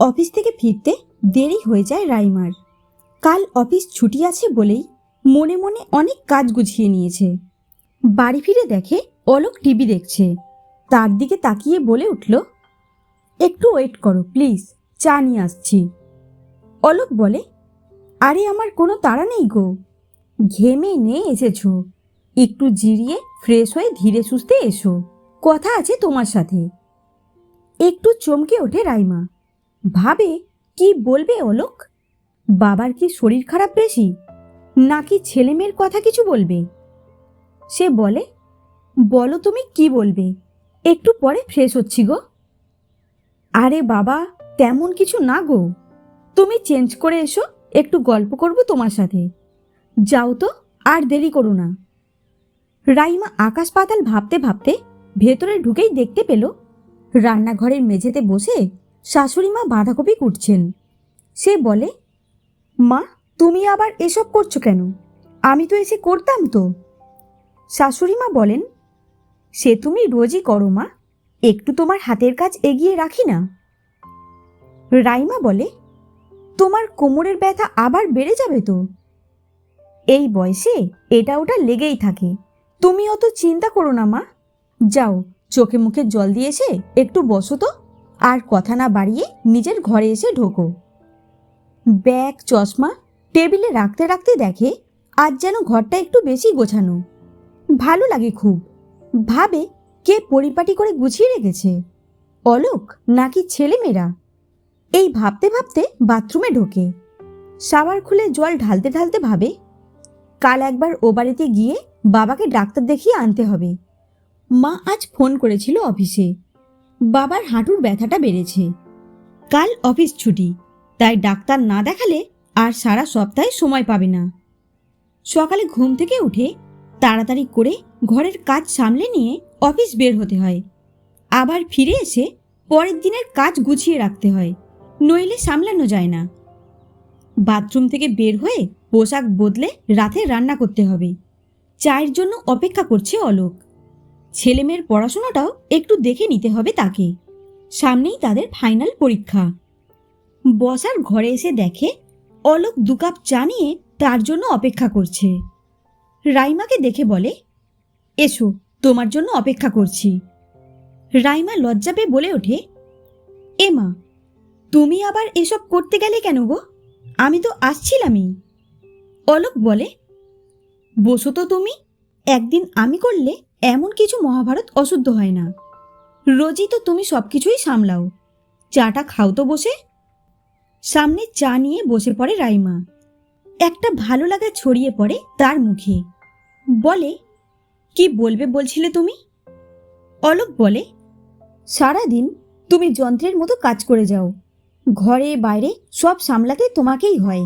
Office থেকে ফিরতে দেরি হয়ে যায় রাইমার। কাল অফিস ছুটি আছে বলেই মনে মনে অনেক কাজ গুছিয়ে নিয়েছে। বাড়ি ফিরে দেখে অলোক টিভি দেখছে। তার দিকে তাকিয়ে বলে উঠল, একটু ওয়েট করো, প্লিজ, চা নিয়ে আসছি। অলোক বলে, আরে, আমার কোনো তাড়া নেই গো। ঘেমে নে এসেছ। একটু জিরিয়ে ফ্রেশ হয়ে ধীরে সুস্থে এসো। কথা আছে তোমার সাথে। একটু চমকে ওঠে রাইমা। ভাবে কি বলবে অলোক বাবার কি শরীর খারাপ বেশি? নাকি ছেলে মেয়ের কথা কিছু বলবে? সে বলে, বলো তুমি কি বলবে? একটু পরে ফ্রেশ হচ্ছি গো। আরে বাবা, তেমন কিছু না গো। তুমি চেঞ্জ করে এসো, একটু গল্প করব তোমার সাথে। যাও তো, আর দেরি করো না। রাইমা আকাশ পাতাল ভাবতে ভাবতে ভেতরে ঢুকেই দেখতে পেল, রান্নাঘরের মেঝেতে বসে শাশুড়ি মা বাঁধাকপি কুটছেন। সে বলে, মা, তুমি আবার এসব করছ কেন? আমি তো এসে করতাম তো। শাশুড়ি মা বলেন, সে তুমি রোজই করো মা, একটু তোমার হাতের কাজ এগিয়ে রাখি না। রাইমা বলে, তোমার কোমরের ব্যথা আবার বেড়ে যাবে তো? এই বয়সে এটা ওটা লেগেই থাকে। তুমি অত চিন্তা করো না মা। যাও, চোখে মুখে জল দিয়ে এসে একটু বসো তো। আর কথা না বাড়িয়ে নিজের ঘরে এসে ঢোকো। ব্যাগ, চশমা, টেবিলে রাখতে রাখতে দেখে আজ যেন ঘরটা একটু বেশি গোছানো। ভালো লাগে খুব। ভাবে কে পরিপাটি করে গুছিয়ে রেখেছে। অলোক নাকি ছেলেমেয়েরা? এই ভাবতে ভাবতে বাথরুমে ঢোকে। সাবার খুলে জল ঢালতে ঢালতে ভাবে, কাল একবার ও বাড়িতে গিয়ে বাবাকে ডাক্তার দেখিয়ে আনতে হবে। মা আজ ফোন করেছিল অফিসে। বাবার হাঁটুর ব্যথাটা বেড়েছে। কাল অফিস ছুটি, তাই ডাক্তার না দেখালে আর সারা সপ্তাহে সময় পাবে না। সকালে ঘুম থেকে উঠে তাড়াতাড়ি করে ঘরের কাজ সামলে নিয়ে অফিস বের হতে হয়। আবার ফিরে এসে পরের দিনের কাজ গুছিয়ে রাখতে হয়, নইলে সামলানো যায় না। বাথরুম থেকে বের হয়ে পোশাক বদলে রাতে রান্না করতে হবে। চায়ের জন্য অপেক্ষা করছে অলোক। ছেলেমেয়ের পড়াশোনাটাও একটু দেখে নিতে হবে তাকে। সামনেই তাদের ফাইনাল পরীক্ষা। বসার ঘরে এসে দেখে অলোক দু কাপ চা নিয়ে তার জন্য অপেক্ষা করছে। রাইমাকে দেখে বলে, এসো, তোমার জন্য অপেক্ষা করছি। রাইমা লজ্জা পেয়ে বলে ওঠে, এ মা, তুমি আবার এসব করতে গেলে কেন গো? আমি তো আসছিলামই। অলোক বলে, বসো তো তুমি, একদিন আমি করলে এমন কিছু মহাভারত অশুদ্ধ হয় না। রোজই তো তুমি সব কিছুই সামলাও। চাটা খাও তো বসে। সামনে চা নিয়ে বসে পড়ে রাইমা। একটা ভালো লাগা ছড়িয়ে পড়ে তার মুখে। বলে, কি বলবে বলছিলে তুমি? অলোক বলে, সারাদিন তুমি যন্ত্রের মতো কাজ করে যাও। ঘরে, বাইরে সব সামলাতে তোমাকেই হয়।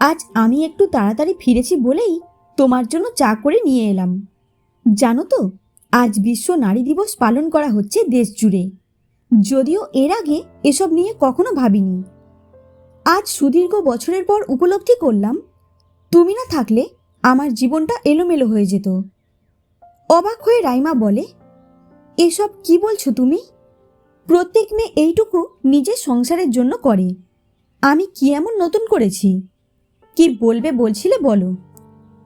আজ আমি একটু তাড়াতাড়ি ফিরেছি বলেই তোমার জন্য চা করে নিয়ে এলাম। জানো তো, আজ বিশ্ব নারী দিবস পালন করা হচ্ছে দেশ জুড়ে। যদিও এর আগে এসব নিয়ে কখনো ভাবিনি। আজ সুদীর্ঘ বছরের পর উপলব্ধি করলাম, তুমি না থাকলে আমার জীবনটা এলোমেলো হয়ে যেত। অবাক হয়ে রাইমা বলে, এসব কি বলছো তুমি? প্রত্যেক মেয়ে এইটুকু নিজের সংসারের জন্য করে। আমি কি এমন নতুন করেছি? কি বলবে বলছিলে বলো।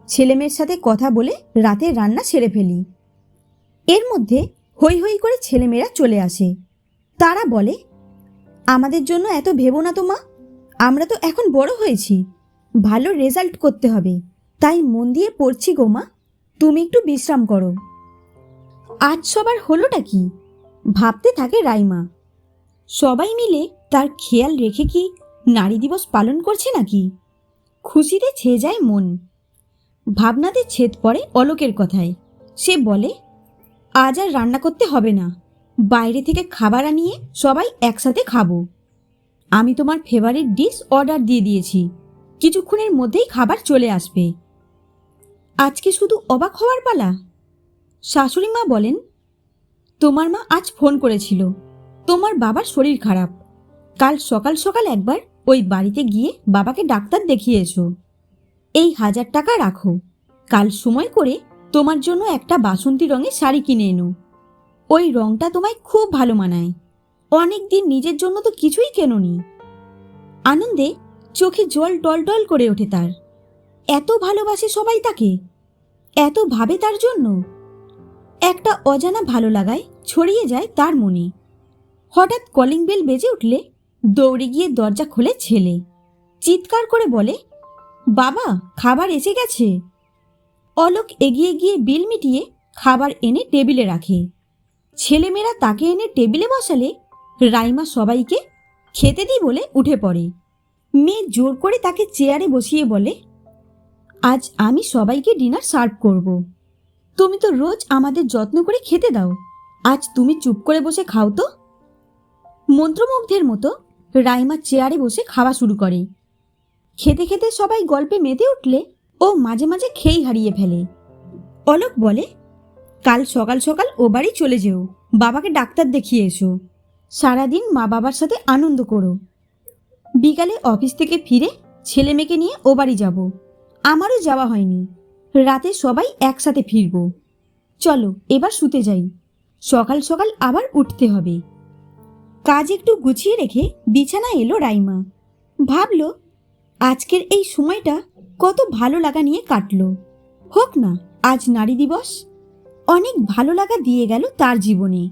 ছেলেমেয়ের সাথে কথা বলে রাতে রান্না সেরে ফেলি। এর মধ্যে হই হই করে ছেলেমেয়েরা চলে আসে। তারা বলে, আমাদের জন্য এত ভেবো না তো মা, আমরা তো এখন বড় হয়েছি, ভালো রেজাল্ট করতে হবে, তাই মন দিয়ে পড়ছি গো মা, তুমি একটু বিশ্রাম করো। আজ সবার হলোটা কি? ভাবতে থাকে রাইমা। সবাই মিলে তার খেয়াল রেখে কি নারী দিবস পালন করছে নাকি? খুশিতে ছেয়ে যায় মন। ভাবনাতে ছেদ পড়ে অলোকের কথায়। সে বলে, আজ আর রান্না করতে হবে না। বাইরে থেকে খাবার আনিয়ে সবাই একসাথে খাব। আমি তোমার ফেভারিট ডিশ অর্ডার দিয়ে দিয়েছি। কিছুক্ষণের মধ্যেই খাবার চলে আসবে। আজকে শুধু অবাক হওয়ার পালা? শাশুড়ি মা বলেন, তোমার মা আজ ফোন করেছিল। তোমার বাবার শরীর খারাপ। কাল সকাল সকাল একবার ওই বাড়িতে গিয়ে বাবাকে ডাক্তার দেখিয়ে এসো এই হাজার টাকা রাখো। কাল সময় করে তোমার জন্য একটা বাসন্তী রঙের শাড়ি কিনে এনো। ওই রংটা তোমায় খুব ভালো মানায়। অনেক দিন নিজের জন্য তো কিছুই কেননি। আনন্দে চোখে জল টল টল করে ওঠে তার। এত ভালোবাসে সবাই তাকে। এত ভাবে তার জন্য। একটা অজানা ভালো লাগায় ছড়িয়ে যায় তার মনে। হঠাৎ কলিং বেল বেজে উঠলে দৌড়ে গিয়ে দরজা খোলে ছেলে। চিৎকার করে বলে বাবা, খাবার এসে গেছে। অলোক এগিয়ে গিয়ে বিল মিটিয়ে খাবার এনে টেবিলে রাখে। ছেলেমেয়েরা তাকে এনে টেবিলে বসালে রাইমা সবাইকে খেতে দিই বলে উঠে পড়ে। মেয়ে জোর করে তাকে চেয়ারে বসিয়ে বলে, আজ আমি সবাইকে ডিনার সার্ভ করব। তুমি তো রোজ আমাদের যত্ন করে খেতে দাও। আজ তুমি চুপ করে বসে খাও তো। মন্ত্রমুগ্ধের মতো রাইমা চেয়ারে বসে খাওয়া শুরু করে। খেতে খেতে সবাই গল্পে মেতে উঠলে ও মাঝে মাঝে খেই হারিয়ে ফেলে। অলোক বলে, কাল সকাল সকাল ও বাড়ি চলে যেও, বাবাকে ডাক্তার দেখিয়ে এসো। সারাদিন মা বাবার সাথে আনন্দ করো। বিকালে অফিস থেকে ফিরে ছেলে মেয়েকে নিয়ে ও বাড়ি যাব। আমারও যাওয়া হয়নি। রাতে সবাই একসাথে ফিরব। চলো, এবার শুতে যাই। সকাল সকাল আবার উঠতে হবে। কাজ একটু গুছিয়ে রেখে বিছানা এলো রাইমা। ভাবলো আজকের এই সময়টা কত ভালো লাগা নিয়ে কাটল। হোক না, আজ নারী দিবস। অনেক ভালো লাগা দিয়ে গেল তার জীবনে।